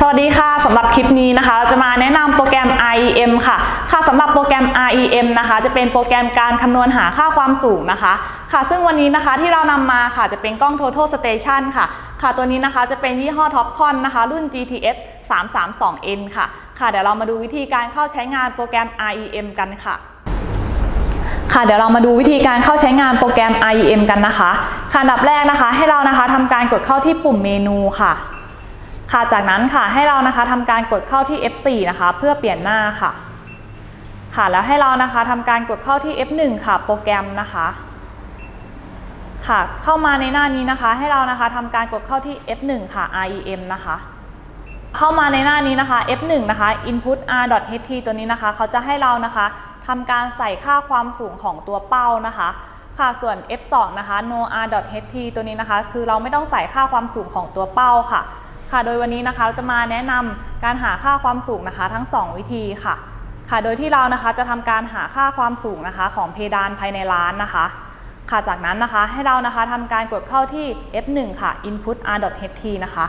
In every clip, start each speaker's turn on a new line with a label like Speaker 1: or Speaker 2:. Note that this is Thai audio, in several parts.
Speaker 1: สวัสดีค่ะสำหรับคลิปนี้นะคะเราจะมาแนะนำโปรแกรม REM ค่ะ ค่ะสำหรับโปรแกรม REM นะคะ จะเป็นโปรแกรมการคำนวณหาค่าความสูงนะคะ ค่ะ ซึ่งวันนี้นะคะที่เรานำมาค่ะจะเป็นกล้อง Total Station ค่ะ ค่ะตัวนี้นะคะจะเป็นยี่ห้อ Topcon นะคะ รุ่น GTS 332N ค่ะ ค่ะเดี๋ยวเรามาดูวิธีการเข้าใช้งานโปรแกรม REM กันค่ะค่ะเดี๋ยวเรามาดูวิธีการเข้าใช้งานโปรแกรม REM กันนะคะค่ะอันดับแรกนะคะ ให้เรานะคะทำการกดเข้าที่ปุ่มเมนูค่ะ ค่ะ จากนั้นค่ะให้เรานะคะทำการกดเข้าที่ F4 นะคะ เพื่อเปลี่ยนหน้าค่ะ ค่ะแล้วให้เรานะคะทำการกดเข้าที่ F1 ค่ะ โปรแกรมนะคะ ค่ะเข้ามาในหน้านี้นะคะ ให้เรานะคะทำการกดเข้าที่ F1 ค่ะ REM นะคะ เข้ามาในหน้านี้นะคะ F1 นะคะ input r.ht ตัวนี้นะคะ เขาจะให้เรานะคะทำการใส่ค่าความสูงของตัวเป้านะคะค่ะ ส่วน F2 นะคะ no r.ht ตัวนี้นะคะ คือเราไม่ต้องใส่ค่าความสูงของตัวเป้าค่ะ ค่ะ โดยวันนี้นะคะเราจะมาแนะนำการหาค่าความสูงนะคะ ทั้ง 2 วิธีค่ะ ค่ะ โดยที่เรานะคะจะทำการหาค่าความสูงนะคะ ของเพดานภายในร้านนะคะ ค่ะ จากนั้นนะคะให้เรานะคะทำการกดเข้าที่ F1 ค่ะ input r.ht นะคะ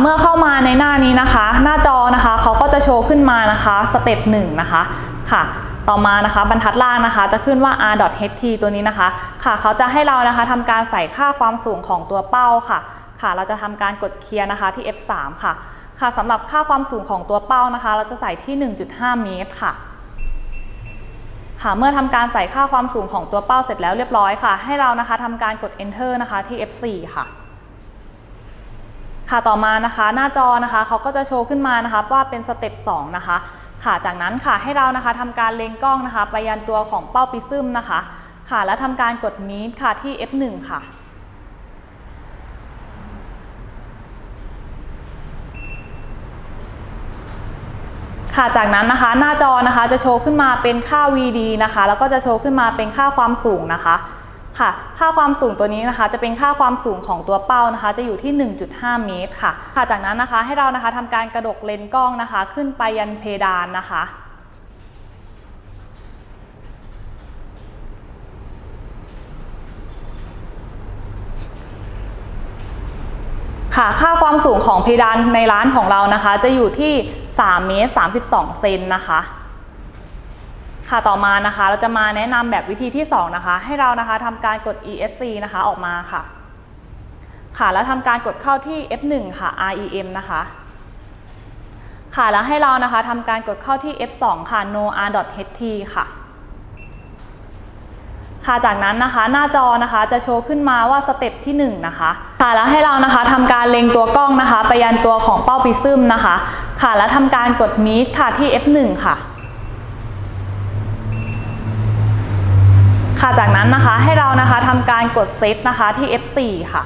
Speaker 1: เมื่อเข้ามาในหน้านี้นะคะ หน้าจอนะคะเขาก็จะโชว์ขึ้นมานะคะสเต็ปหนึ่งนะคะ ค่ะต่อมานะคะบรรทัดล่างนะคะ จะขึ้นว่า r.ht ตัวนี้นะคะ ค่ะเขาจะให้เรานะคะทำการใส่ค่าความสูงของตัวเป้าค่ะ ค่ะ เราจะทำการกดเคลียร์นะคะที่ F3 ค่ะ ค่ะสำหรับค่าความสูงของตัวเป้านะคะ เราจะใส่ที่ 1.5 เมตรค่ะ ค่ะ เมื่อทำการใส่ค่าความสูงของตัวเป้าเสร็จแล้วเรียบร้อยค่ะ ให้เรานะคะทำการกด enter นะคะที่ F4 ค่ะค่ะต่อมานะคะหน้าจอนะคะเขาก็จะโชว์ขึ้นมานะคะว่าเป็นสเต็ป2นะคะ ค่ะจากนั้นค่ะให้เรานะคะทำการเล็งกล้องนะคะ ไปยันตัวของเป้าปิซึมนะคะ ค่ะแล้วทำการกดมีดค่ะที่ F1 ค่ะ ค่ะจากนั้นนะคะหน้าจอนะคะจะโชว์ขึ้นมาเป็นค่า VD นะคะ แล้วก็จะโชว์ขึ้นมาเป็นค่าความสูงนะคะค่ะ ค่าความสูงตัวนี้นะคะ จะเป็นค่าความสูงของตัวเป้านะคะ จะอยู่ที่ 1.5 เมตรค่ะ ค่ะจากนั้นนะคะให้เรานะคะทำการกระดกเลนส์กล้องนะคะ ขึ้นไปยันเพดานนะคะค่ะค่าความสูงของเพดานในร้านของเรานะคะ จะอยู่ที่ 3เมตร32 เซนนะคะ ค่ะต่อมานะคะเราจะมาแนะนำแบบวิธีที่ 2 นะคะ ให้เรานะคะทำการกด ESC นะคะออกมาค่ะ ค่ะแล้วทำการกดเข้าที่ F1 ค่ะ REM นะคะค่ะแล้วให้เรานะคะทำการกดเข้าที่ F2 ค่ะ no r.ht ค่ะ ค่ะจากนั้นนะคะหน้าจอนะคะจะโชว์ขึ้นมาว่าสเต็ปที่1นะคะค่ะแล้วให้เรานะคะทำการเล็งตัวกล้องนะคะ ไปยันตัวของเป้าปิซึมนะคะ ค่ะแล้วทำการกดมีดค่ะที่ F1 ค่ะค่ะจากนั้นนะคะให้เรานะคะทำการกดเซตนะคะที่ F4 ค่ะ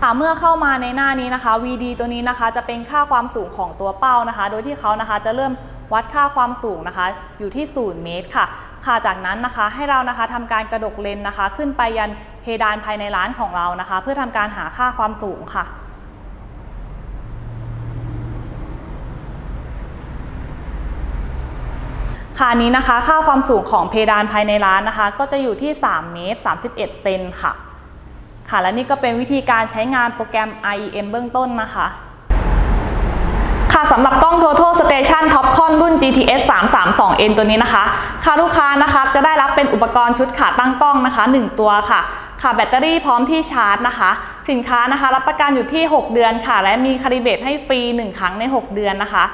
Speaker 1: ค่ะเมื่อเข้ามาในหน้านี้นะคะ VD ตัวนี้นะคะจะเป็นค่าความสูงของตัวเป้านะคะ โดยที่เขานะคะจะเริ่ม วัดค่าความสูงนะคะอยู่ที่ 0 เมตรค่ะ ค่ะจากนั้นนะคะให้เรานะคะทำการกระดกเลนนะคะ ขึ้นไปยันเพดานภายในร้านของเรานะคะ เพื่อทำการหาค่าความสูงค่ะค่ะนี้นะคะค่าความสูงของเพดานภายในร้านนะคะ ก็จะอยู่ที่ 3 เมตร 31 เซนค่ะ ค่ะและนี่ก็เป็นวิธีการใช้งานโปรแกรม IEM เบื้องต้นนะคะ ค่ะสำหรับกล้อง Total Station นรุ่น GTS 332N ตัวนี้นะคะค่ะลูกค้านะคะจะได้รับเป็นอุปกรณ์ชุดขาตั้งกล้องนะคะ 1 ตัวค่ะ ค่ะแบตเตอรี่พร้อมที่ชาร์จนะคะ สินค้านะคะ รับประกันอยู่ที่ 6 เดือนค่ะ และมีคาลิเบตให้ฟรี 1 ครั้งใน 6 เดือนนะคะ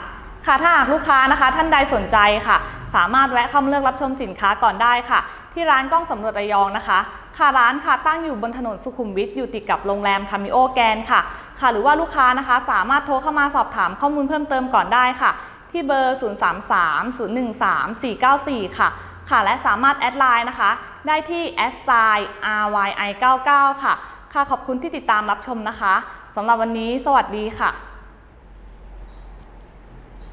Speaker 1: ค่ะถ้าหากลูกค้านะคะ ท่านใดสนใจค่ะ สามารถแวะเข้ามาเลือกรับชมสินค้าก่อนได้ค่ะ ที่ร้านกล้องสำรวจระยองนะคะค่ะร้านค่ะตั้งอยู่บนถนนสุขุมวิทอยู่ติดกับโรงแรมคามิโอแกนค่ะ ค่ะ หรือว่าลูกค้านะคะ สามารถโทรเข้ามาสอบถามข้อมูลเพิ่มเติมก่อนได้ค่ะ ที่เบอร์ 033-013-494 ค่ะ ค่ะ และสามารถแอดไลน์นะคะ ได้ที่ s i ryi99 ค่ะ ค่ะ ขอบคุณที่ติดตามรับชมนะคะสำหรับวันนี้ สวัสดีค่ะ